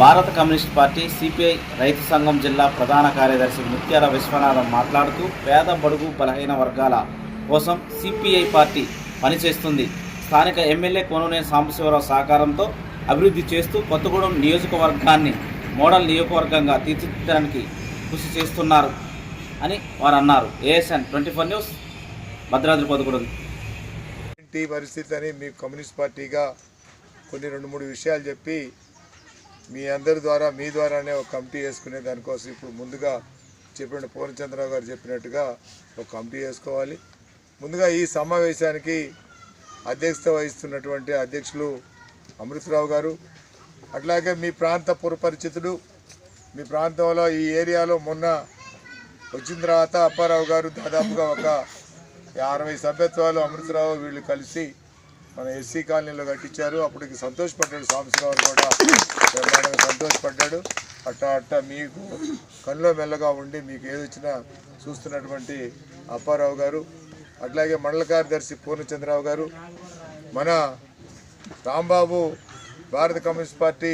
భారత communist party CPI రైతు సంఘం జిల్లా ప్రధాన కార్యదర్శి ముత్యాల విశ్వనాథం మాట్లాడుతూ పేద బడుగు బలహీన వర్గాల కోసం సిపిఐ పార్టీ పనిచేస్తుంది. స్థానిక ఎమ్మెల్యే కోననేని సాంబశివరావు సహకారంతో అభివృద్ధి చేస్తూ కొత్తగూడెం నియోజకవర్గాన్ని మోడల్ నియోజకవర్గంగా తీర్చిదిద్దడానికి కృషి చేస్తున్నారు అని వారు అన్నారు ASN twenty four news Bhadradri Kothagudem ఎట్టి పరిస్థితి అని మీ కమ్యూనిస్ట్ పార్టీగా కొన్ని రెండు మూడు విషయాలు చెప్పి మీ అందరి ద్వారా మీ ద్వారానే ఒక కమిటీ వేసుకునే దానికోసం ఇప్పుడు ముందుగా చెప్పిన పూర్ణచంద్రరావు గారు చెప్పినట్టుగా ఒక కమిటీ వేసుకోవాలి. ముందుగా ఈ సమావేశానికి అధ్యక్షత వహిస్తున్నటువంటి అధ్యక్షులు అమృతరావు గారు అట్లాగే మీ ప్రాంత పురపరిచితుడు మీ ప్రాంతంలో ఈ ఏరియాలో మొన్న వచ్చిన తర్వాత అప్పారావు గారు దాదాపుగా ఒక అరవై సభ్యత్వాలు అమృతరావు వీళ్ళు కలిసి మన ఎస్సీ కాలనీలో కట్టించారు. అప్పటికి సంతోషపడ్డాడు సాంబశివరావు కూడా. బ్రహ్మాండంగా సంతోషపడ్డాడు. అట్ట అట్ట మీకు కళ్ళు మెల్లగా ఉండి మీకు ఏదొచ్చినా చూస్తున్నటువంటి అప్పారావు గారు అట్లాగే మండల కార్యదర్శి పూర్ణచంద్రరావు గారు మన రాంబాబు భారత కమ్యూనిస్ట్ పార్టీ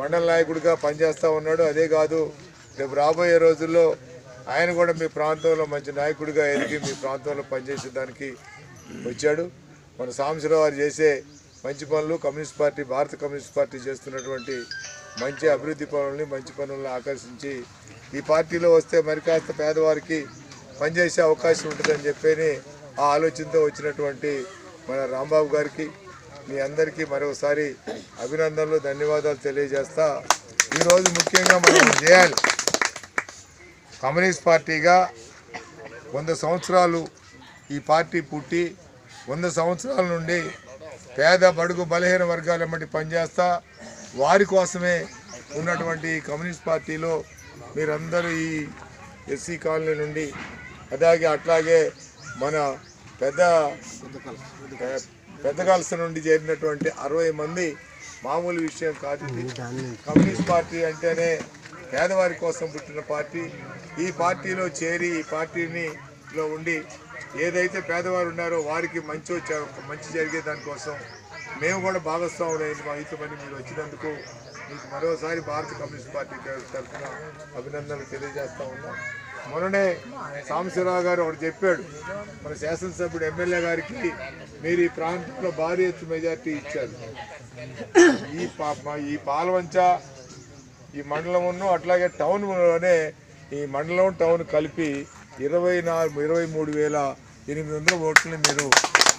మండల నాయకుడిగా పనిచేస్తూ ఉన్నాడు. అదే కాదు రేపు రాబోయే రోజుల్లో ఆయన కూడా మీ ప్రాంతంలో మంచి నాయకుడిగా ఎదిగి మీ ప్రాంతంలో పనిచేసే దానికి వచ్చాడు. మన సాంబశివరావు గారు చేసే మంచి పనులు కమ్యూనిస్ట్ పార్టీ భారత కమ్యూనిస్ట్ పార్టీ చేస్తున్నటువంటి మంచి అభివృద్ధి పనుల్ని మంచి పనులను ఆకర్షించి ఈ పార్టీలో వస్తే మరి కాస్త పేదవారికి పనిచేసే అవకాశం ఉంటుందని చెప్పని ఆ ఆలోచనతో వచ్చినటువంటి మన రాంబాబు గారికి మీ అందరికీ మరొకసారి అభినందనలు ధన్యవాదాలు తెలియజేస్తా. ఈరోజు ముఖ్యంగా మనం చేయాలి కమ్యూనిస్ట్ పార్టీగా వంద సంవత్సరాలు ఈ పార్టీ పుట్టి వంద సంవత్సరాల నుండి పేద బడుగు బలహీన వర్గాల మట్టి పనిచేస్తా వారి కోసమే ఉన్నటువంటి ఈ కమ్యూనిస్ట్ పార్టీలో మీరందరూ ఈ ఎస్సీ కాలనీ నుండి అలాగే అట్లాగే మన పెద్ద పెద్ద కలస నుండి చేరినటువంటి అరవై మంది మామూలు విషయం కాదు కమ్యూనిస్ట్ పార్టీ అంటేనే పేదవారి కోసం పుట్టిన పార్టీ ఈ పార్టీలో చేరి ఈ పార్టీని లో ఉండి ఏదైతే పేదవారు ఉన్నారో వారికి మంచి మంచి జరిగే దానికోసం మేము కూడా భాగస్వాములైన మా పని మీరు వచ్చినందుకు మీకు మరోసారి భారత కమ్యూనిస్ట్ పార్టీ తరఫున అభినందనలు తెలియజేస్తా ఉన్నాం. మొన్ననే సాంబశివరావు గారు ఒకటి చెప్పాడు మన శాసనసభ్యుడు ఎమ్మెల్యే గారికి మీరు ఈ ప్రాంతంలో భారీ ఎత్తు మెజార్టీ ఇచ్చారు. ఈ ఈ పాలవంచ ఈ మండలమును అట్లాగే టౌన్లోనే ఈ మండలం టౌన్ కలిపి ఇరవై నాలుగు ఇరవై మూడు వేల ఎనిమిది వందల ఓట్లని మీరు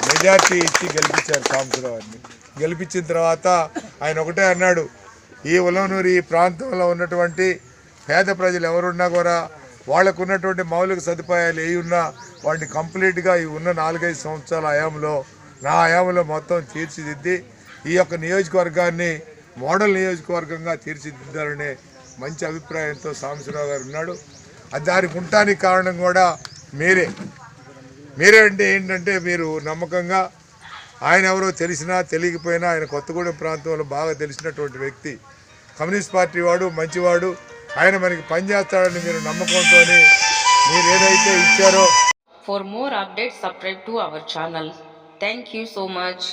మెజార్టీ ఇచ్చి గెలిపించారు సాంబశివరావుని. గెలిపించిన తర్వాత ఆయన ఒకటే అన్నాడు ఈ ఉలవనూరు ఈ ప్రాంతంలో ఉన్నటువంటి పేద ప్రజలు ఎవరున్నా కూడా వాళ్ళకు ఉన్నటువంటి మౌలిక సదుపాయాలు ఏ ఉన్నా వాటిని కంప్లీట్గా ఈ ఉన్న నాలుగైదు సంవత్సరాల హయాంలో నా హయాంలో మొత్తం తీర్చిదిద్ది ఈ యొక్క నియోజకవర్గాన్ని మోడల్ నియోజకవర్గంగా తీర్చిదిద్దాలనే మంచి అభిప్రాయంతో సాంబశివరావు గారు ఉన్నాడు. అది దానికి ఉండటానికి కారణం కూడా మీరే. మీరే అంటే ఏంటంటే మీరు నమ్మకంగా ఆయన ఎవరో తెలిసినా తెలియకపోయినా ఆయన కొత్తగూడెం ప్రాంతంలో బాగా తెలిసినటువంటి వ్యక్తి. కమ్యూనిస్ట్ పార్టీ వాడు మంచివాడు. ఆయన మనకి పనిచేస్తాడని మీరు నమ్మకంతో మీరు ఏదైతే ఇచ్చారో for more update subscribe to our channel thank you so much